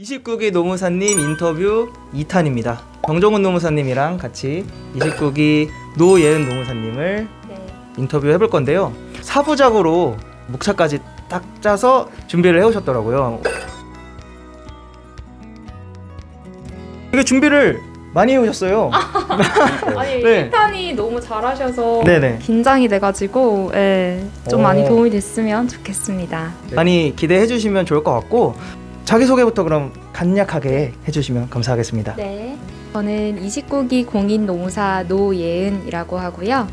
29기 노무사님 인터뷰 2탄입니다. 정정훈 노무사님이랑 같이 29기 노예은 노무사님을 네. 인터뷰 해 볼 건데요. 사부작으로 목차까지 딱 짜서 준비를 해 오셨더라고요. 이게 준비를 많이 해 오셨어요. 아니 네. 1탄이 너무 잘하셔서 네네. 긴장이 돼가지고 예, 좀 오. 많이 도움이 됐으면 좋겠습니다. 많이 기대해 주시면 좋을 것 같고 자기소개부터 그럼 간략하게 해주시면 감사하겠습니다. 네. 저는 29기 공인 노무사 노예은이라고 하고요.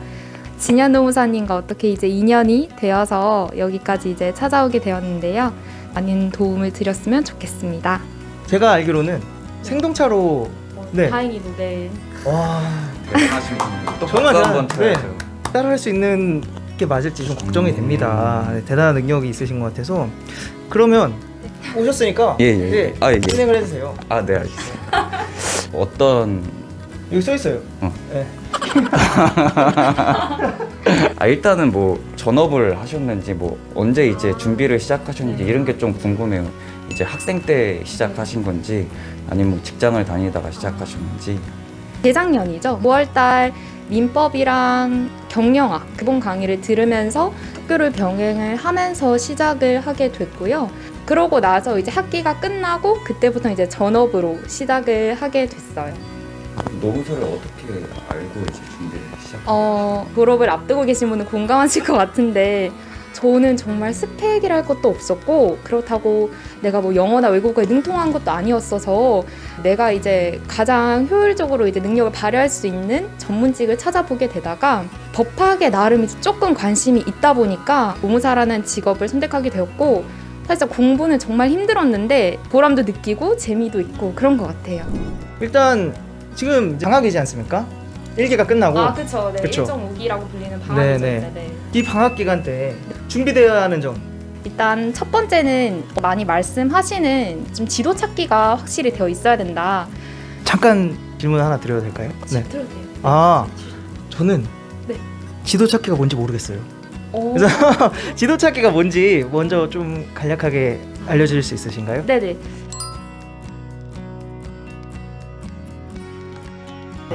진현 노무사님과 어떻게 이제 인연이 되어서 여기까지 이제 찾아오게 되었는데요. 많은 도움을 드렸으면 좋겠습니다. 제가 알기로는 생동차로 네. 다행히도 네. 와또 정말 잘- 한번 네. 따라할 수 있는 게 맞을지 좀 걱정이 음. 됩니다. 네, 대단한 능력이 있으신 것 같아서 그러면 오셨으니까 예, 예. 네, 아, 예. 진행을 해주세요. 아, 네, 알겠습니다. 어떤 여기 써 있어요. 어. 네. 아 일단은 뭐 전업을 하셨는지 뭐 언제 이제 준비를 시작하셨는지 이런 게 좀 궁금해요. 이제 학생 때 시작하신 건지 아니면 뭐 직장을 다니다가 시작하셨는지 재작년이죠. 5월달 민법이랑 경영학 기본 강의를 들으면서 학교를 병행을 하면서 시작을 하게 됐고요. 그러고 나서 이제 학기가 끝나고 그때부터 이제 전업으로 시작을 하게 됐어요. 노무사를 어떻게 알고 이제 준비를 시작? 어, 졸업을 앞두고 계신 분은 공감하실 것 같은데 저는 정말 스펙이랄 것도 없었고 그렇다고 내가 뭐 영어나 외국어에 능통한 것도 아니었어서 내가 이제 가장 효율적으로 이제 능력을 발휘할 수 있는 전문직을 찾아보게 되다가 법학에 나름 이제 조금 관심이 있다 보니까 노무사라는 직업을 선택하게 되었고 사실 공부는 정말 힘들었는데 보람도 느끼고 재미도 있고 그런 것 같아요. 일단 지금 장학이지 않습니까? 1기가 끝나고 아 그쵸, 네, 그쵸. 1.5기라고 불리는 네, 방학이죠. 네. 네, 네. 이 방학 기간 때 준비되어야 하는 점 일단 첫 번째는 많이 말씀하시는 좀 지도 찾기가 확실히 되어 있어야 된다. 잠깐 질문 하나 드려도 될까요? 네. 들어도 돼요. 아 저는 네. 지도 찾기가 뭔지 모르겠어요. 오. 그래서 지도 찾기가 뭔지 먼저 좀 간략하게 알려주실 수 있으신가요? 네네.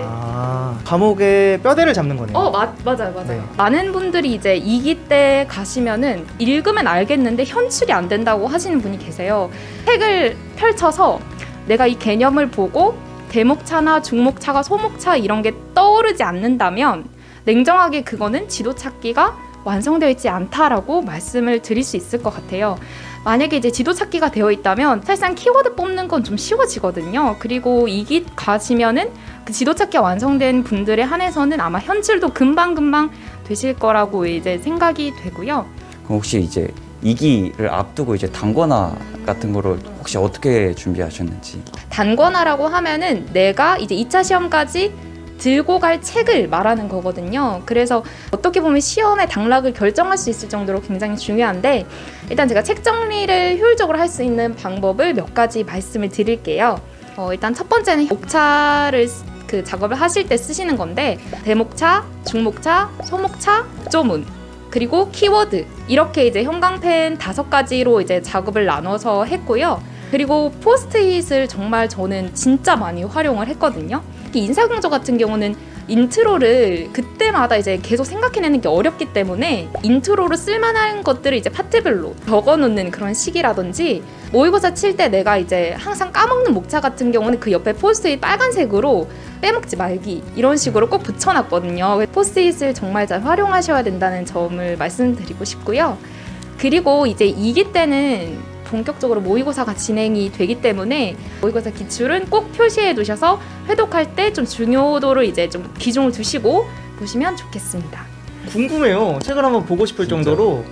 아 과목의 뼈대를 잡는 거네요. 어, 맞, 맞아요, 맞아요. 네. 많은 분들이 이제 2기 때 가시면은 읽으면 알겠는데 현출이 안 된다고 하시는 분이 계세요. 책을 펼쳐서 내가 이 개념을 보고 대목차나 중목차가 소목차 이런 게 떠오르지 않는다면 냉정하게 그거는 지도 찾기가 완성되어 있지 않다라고 말씀을 드릴 수 있을 것 같아요. 만약에 이제 지도 찾기가 되어 있다면 사실상 키워드 뽑는 건 좀 쉬워지거든요. 그리고 2기 가시면은 그 지도 찾기가 완성된 분들에 한해서는 아마 현질도 금방금방 되실 거라고 이제 생각이 되고요. 그럼 혹시 이제 2기를 앞두고 이제 단권화 같은 거를 혹시 어떻게 준비하셨는지 단권화라고 하면은 내가 이제 2차 시험까지 들고 갈 책을 말하는 거거든요. 그래서 어떻게 보면 시험의 당락을 결정할 수 있을 정도로 굉장히 중요한데 일단 제가 책 정리를 효율적으로 할 수 있는 방법을 몇 가지 말씀을 드릴게요. 어, 일단 첫 번째는 목차를 쓰- 그 작업을 하실 때 쓰시는 건데 대목차, 중목차, 소목차, 조문 그리고 키워드 이렇게 이제 형광펜 다섯 가지로 이제 작업을 나눠서 했고요. 그리고 포스트잇을 정말 저는 진짜 많이 활용을 했거든요. 특히 인사공조 같은 경우는 인트로를 그때마다 이제 계속 생각해내는 게 어렵기 때문에 인트로로 쓸만한 것들을 이제 파트별로 적어놓는 그런 식이라든지 모의고사 칠 때 내가 이제 항상 까먹는 목차 같은 경우는 그 옆에 포스트잇 빨간색으로 빼먹지 말기 이런 식으로 꼭 붙여놨거든요. 포스트잇을 정말 잘 활용하셔야 된다는 점을 말씀드리고 싶고요. 그리고 이제 2기 때는 본격적으로 모의고사가 진행이 되기 때문에 모의고사 기출은 꼭 표시해 두셔서 회독할 때 좀 중요도를 이제 좀 기준을 두시고 보시면 좋겠습니다. 궁금해요. 책을 한번 보고 싶을 진짜? 정도로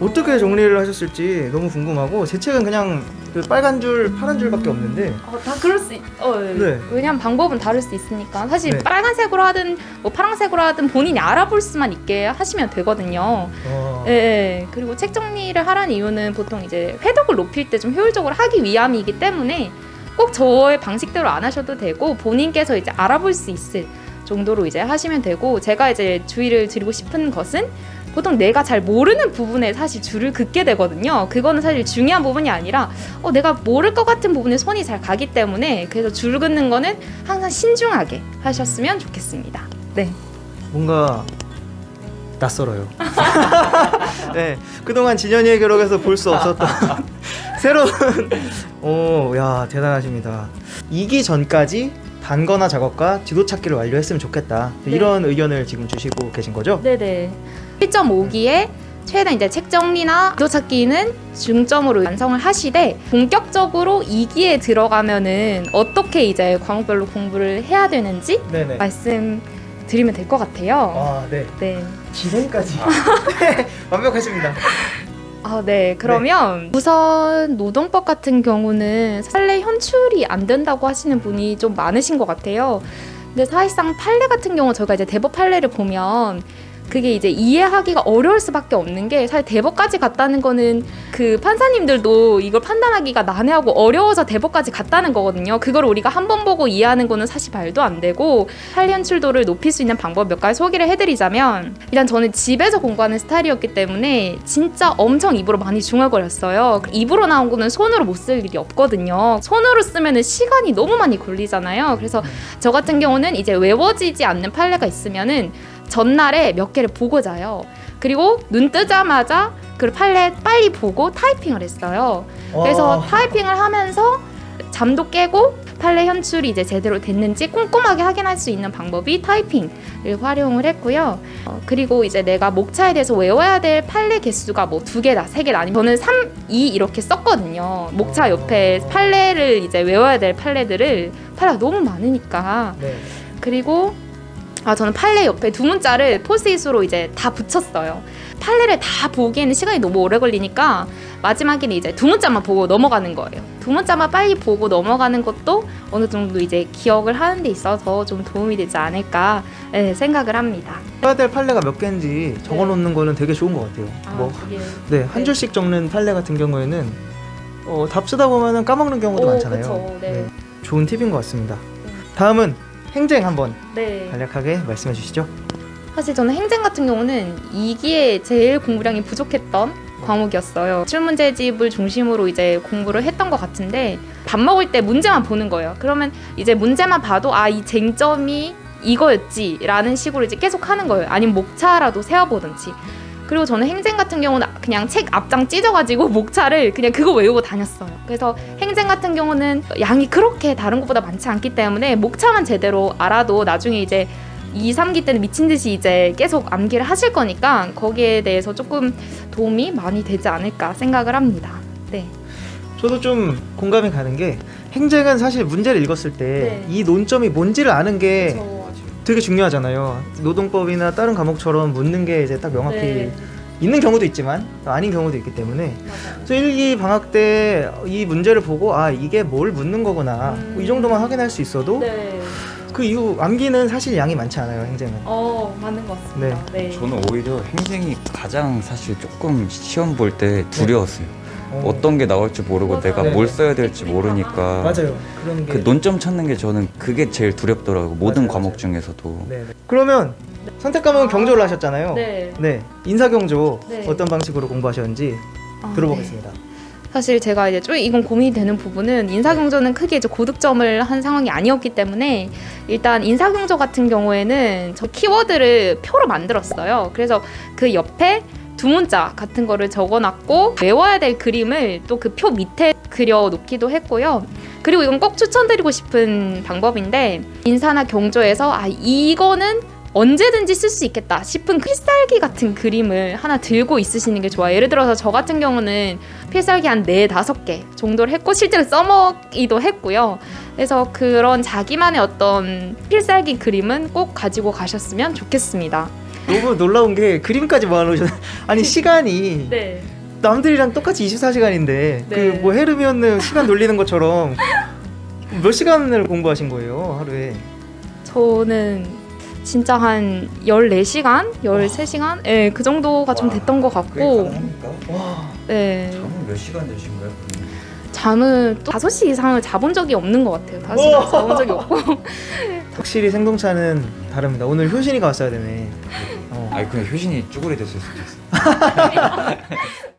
어떻게 정리를 하셨을지 너무 궁금하고 제 책은 그냥 그 빨간 줄, 파란 줄밖에 없는데 어, 다 그럴 수 있. 어, 네. 왜냐면 방법은 다를 수 있으니까 사실 네. 빨간색으로 하든 뭐 파란색으로 하든 본인이 알아볼 수만 있게 하시면 되거든요. 어, 예, 예. 그리고 책 정리를 하라는 이유는 보통 이제 회독을 높일 때 좀 효율적으로 하기 위함이기 때문에 꼭 저의 방식대로 안 하셔도 되고 본인께서 이제 알아볼 수 있을 정도로 이제 하시면 되고 제가 이제 주의를 드리고 싶은 것은 보통 내가 잘 모르는 부분에 사실 줄을 긋게 되거든요. 그거는 사실 중요한 부분이 아니라 어, 내가 모를 것 같은 부분에 손이 잘 가기 때문에 그래서 줄 긋는 거는 항상 신중하게 하셨으면 좋겠습니다. 네. 뭔가 낯설어요. 네, 그동안 진현이의 기록에서 볼 수 없었던 새로운 오, 야 대단하십니다. 이기 전까지 단거나 작업과 지도 찾기를 완료했으면 좋겠다. 네. 이런 의견을 지금 주시고 계신 거죠? 네네. 1.5기에 최대한 이제 책 정리나 지도 찾기는 중점으로 완성을 하시되 본격적으로 2기에 들어가면은 어떻게 이제 과목별로 공부를 해야 되는지 네네. 말씀 드리면 될 것 같아요. 아, 네. 네. 진행까지. 네, 완벽하십니다. 아, 네. 그러면 우선 노동법 같은 경우는 판례 현출이 안 된다고 하시는 분이 좀 많으신 것 같아요. 근데 사실상 판례 같은 경우 저희가 이제 대법 판례를 보면 그게 이제 이해하기가 어려울 수밖에 없는 게 사실 대법까지 갔다는 거는 그 판사님들도 이걸 판단하기가 난해하고 어려워서 대법까지 갔다는 거거든요. 그걸 우리가 한 번 보고 이해하는 거는 사실 말도 안 되고 판례 현출도를 높일 수 있는 방법 몇 가지 소개를 해드리자면 일단 저는 집에서 공부하는 스타일이었기 때문에 진짜 엄청 입으로 많이 중얼거렸어요. 입으로 나온 거는 손으로 못 쓸 일이 없거든요. 손으로 쓰면은 시간이 너무 많이 걸리잖아요. 그래서 저 같은 경우는 이제 외워지지 않는 판례가 있으면은 전날에 몇 개를 보고 자요. 그리고 눈 뜨자마자 그 판례 빨리 보고 타이핑을 했어요. 그래서 와. 타이핑을 하면서 잠도 깨고 판례 현출이 이제 제대로 됐는지 꼼꼼하게 확인할 수 있는 방법이 타이핑을 활용을 했고요. 어, 그리고 이제 내가 목차에 대해서 외워야 될 판례 개수가 뭐 두 개다, 세 개다 아니면 저는 3, 2 이렇게 썼거든요. 목차 옆에 판례를 이제 외워야 될 판례들을 판례가 너무 많으니까 네. 그리고 아 저는 판례 옆에 두 문자를 포스잇으로 이제 다 붙였어요. 판례를 다 보기에는 시간이 너무 오래 걸리니까 마지막에는 이제 두 문자만 보고 넘어가는 거예요. 두 문자만 빨리 보고 넘어가는 것도 어느 정도 이제 기억을 하는 데 있어서 좀 도움이 되지 않을까 네, 생각을 합니다. 해야 될 판례가 몇 개인지 적어 놓는 거는 되게 좋은 것 같아요. 뭐 네, 한 네. 줄씩 적는 판례 같은 경우에는 어, 답 쓰다 보면은 까먹는 경우도 오, 많잖아요. 그쵸, 네. 좋은 팁인 것 같습니다. 다음은 행쟁 한번 네. 간략하게 말씀해 주시죠. 사실 저는 행정 같은 경우는 이기에 제일 공부량이 부족했던 과목이었어요. 출문제집을 중심으로 이제 공부를 했던 것 같은데 밥 먹을 때 문제만 보는 거예요. 그러면 이제 문제만 봐도 아 이 쟁점이 이거였지라는 식으로 이제 계속 하는 거예요. 아니면 목차라도 세워보든지. 그리고 저는 행정 같은 경우는 그냥 책 앞장 찢어가지고 목차를 그냥 그거 외우고 다녔어요. 그래서 행정 같은 경우는 양이 그렇게 다른 것보다 많지 않기 때문에 목차만 제대로 알아도 나중에 이제 2, 3기 때는 미친 듯이 이제 계속 암기를 하실 거니까 거기에 대해서 조금 도움이 많이 되지 않을까 생각을 합니다. 네. 저도 좀 공감이 가는 게 행쟁은 사실 문제를 읽었을 때 네. 이 논점이 뭔지를 아는 게 저... 되게 중요하잖아요. 노동법이나 다른 과목처럼 묻는 게 이제 딱 명확히 네. 있는 경우도 있지만 또 아닌 경우도 있기 때문에 맞아요. 그래서 일기 방학 때 이 문제를 보고 아 이게 뭘 묻는 거구나 음. 뭐이 정도만 확인할 수 있어도 네. 그 이후 암기는 사실 양이 많지 않아요 행쟁은. 어 맞는 것 같습니다. 네. 저는 오히려 행정이 가장 사실 조금 시험 볼 때 두려웠어요. 어. 어떤 게 나올지 모르고 맞아요. 내가 네. 뭘 써야 될지 모르니까 맞아요. 그런 게 그 논점 찾는 게 저는 그게 제일 두렵더라고요. 모든 맞아요, 과목 맞아요. 중에서도. 네. 네. 그러면 선택 과목은 경조를 하셨잖아요. 네. 네. 인사 경조 네. 어떤 방식으로 공부하셨는지 아, 들어보겠습니다. 네. 사실 제가 이제 좀 이건 고민이 되는 부분은 인사경조는 크게 이제 고득점을 한 상황이 아니었기 때문에 일단 인사경조 같은 경우에는 저 키워드를 표로 만들었어요. 그래서 그 옆에 두 문자 같은 거를 적어놨고 외워야 될 그림을 또 그 표 밑에 그려 놓기도 했고요. 그리고 이건 꼭 추천드리고 싶은 방법인데 인사나 경조에서 아 이거는 언제든지 쓸 수 있겠다 싶은 필살기 같은 그림을 하나 들고 있으시는 게 좋아요. 예를 들어서 저 같은 경우는 필살기 한 네 다섯 개 정도를 했고 실제로 써먹기도 했고요. 그래서 그런 자기만의 어떤 필살기 그림은 꼭 가지고 가셨으면 좋겠습니다. 너무 놀라운 게 그림까지 모아놓으셨. 아니 시간이 네. 남들이랑 똑같이 24시간인데 네. 그 뭐 헤르미온느 시간 돌리는 것처럼 몇 시간을 공부하신 거예요 하루에? 저는 진짜 한 14시간, 13시간? 예, 그 정도가 좀 와, 됐던 것 같고. 와. 네. 잠은 몇 시간 되신 거예요? 잠은 또 5시 이상을 자본 적이 없는 것 같아요. 5시 우와. 이상 자본 적이 없고. 확실히 생동차는 다릅니다. 오늘 효신이가 왔어야 되네. 어. 아니 그냥 효신이 쭈구리 됐을 수도 있어.